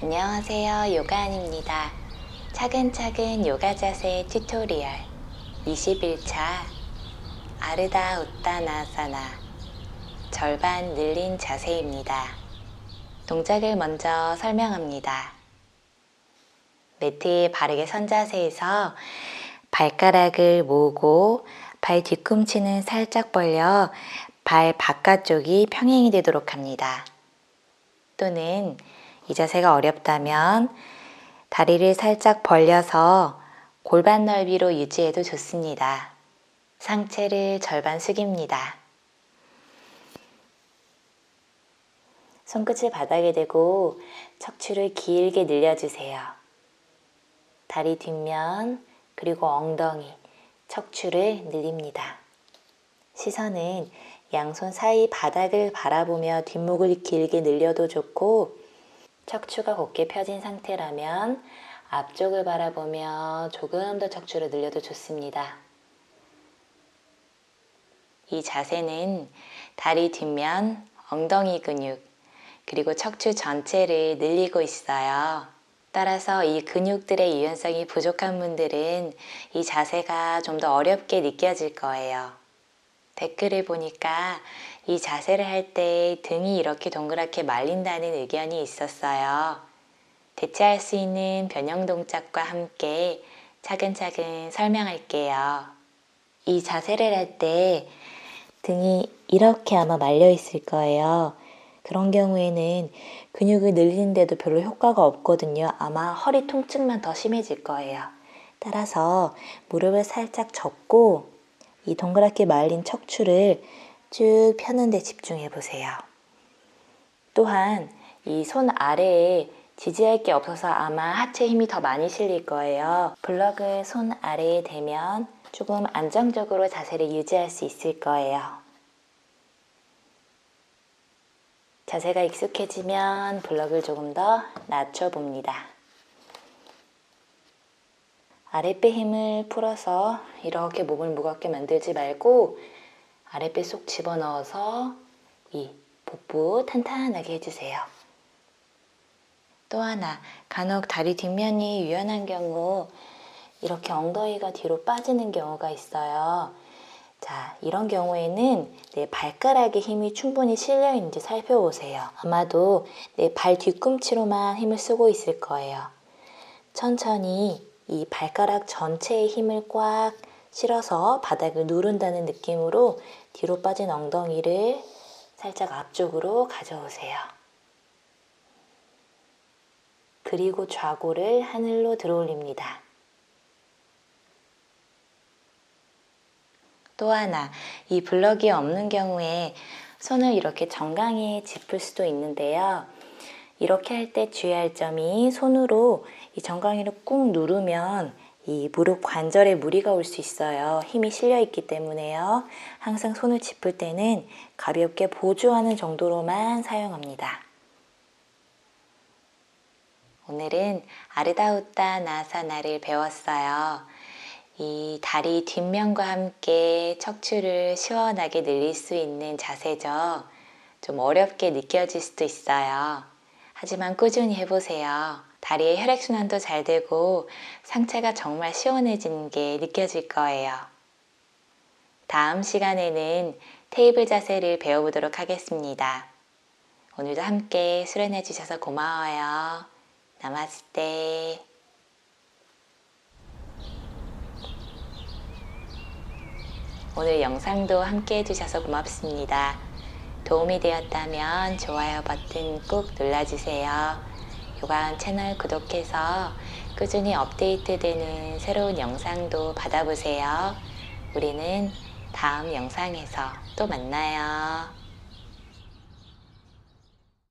안녕하세요. 요가안입니다. 차근차근 요가 자세 튜토리얼 21차 아르다 우따나사나 절반 늘린 자세입니다. 동작을 먼저 설명합니다. 매트에 바르게 선 자세에서 발가락을 모으고 발 뒤꿈치는 살짝 벌려 발 바깥쪽이 평행이 되도록 합니다. 또는 이 자세가 어렵다면 다리를 살짝 벌려서 골반 넓이로 유지해도 좋습니다. 상체를 절반 숙입니다. 손끝을 바닥에 대고 척추를 길게 늘려주세요. 다리 뒷면 그리고 엉덩이, 척추를 늘립니다. 시선은 양손 사이 바닥을 바라보며 뒷목을 길게 늘려도 좋고 척추가 곧게 펴진 상태라면 앞쪽을 바라보며 조금 더 척추를 늘려도 좋습니다. 이 자세는 다리 뒷면, 엉덩이 근육, 그리고 척추 전체를 늘리고 있어요. 따라서 이 근육들의 유연성이 부족한 분들은 이 자세가 좀 더 어렵게 느껴질 거예요. 댓글을 보니까 이 자세를 할 때 등이 이렇게 동그랗게 말린다는 의견이 있었어요. 대체할 수 있는 변형 동작과 함께 차근차근 설명할게요. 이 자세를 할 때 등이 이렇게 아마 말려 있을 거예요. 그런 경우에는 근육을 늘리는데도 별로 효과가 없거든요. 아마 허리 통증만 더 심해질 거예요. 따라서 무릎을 살짝 접고 이 동그랗게 말린 척추를 쭉 펴는 데 집중해 보세요. 또한 이 손 아래에 지지할 게 없어서 아마 하체 힘이 더 많이 실릴 거예요. 블럭을 손 아래에 대면 조금 안정적으로 자세를 유지할 수 있을 거예요. 자세가 익숙해지면 블럭을 조금 더 낮춰 봅니다. 아랫배 힘을 풀어서 이렇게 몸을 무겁게 만들지 말고 아랫배 쏙 집어넣어서 이 복부 탄탄하게 해주세요. 또 하나, 간혹 다리 뒷면이 유연한 경우 이렇게 엉덩이가 뒤로 빠지는 경우가 있어요. 자, 이런 경우에는 내 발가락에 힘이 충분히 실려 있는지 살펴보세요. 아마도 내 발 뒤꿈치로만 힘을 쓰고 있을 거예요. 천천히 이 발가락 전체에 힘을 꽉 실어서 바닥을 누른다는 느낌으로 뒤로 빠진 엉덩이를 살짝 앞쪽으로 가져오세요. 그리고 좌골을 하늘로 들어올립니다. 또 하나, 이 블럭이 없는 경우에 손을 이렇게 정강이에 짚을 수도 있는데요. 이렇게 할 때 주의할 점이 손으로 이 정강이를 꾹 누르면 이 무릎 관절에 무리가 올 수 있어요. 힘이 실려 있기 때문에요. 항상 손을 짚을 때는 가볍게 보조하는 정도로만 사용합니다. 오늘은 아르다우따 나사나를 배웠어요. 이 다리 뒷면과 함께 척추를 시원하게 늘릴 수 있는 자세죠. 좀 어렵게 느껴질 수도 있어요. 하지만 꾸준히 해보세요. 다리의 혈액순환도 잘 되고 상체가 정말 시원해지는 게 느껴질 거예요. 다음 시간에는 테이블 자세를 배워보도록 하겠습니다. 오늘도 함께 수련해 주셔서 고마워요. 나마스테. 오늘 영상도 함께 해주셔서 고맙습니다. 도움이 되었다면 좋아요 버튼 꾹 눌러주세요. 요가원 채널 구독해서 꾸준히 업데이트되는 새로운 영상도 받아보세요. 우리는 다음 영상에서 또 만나요.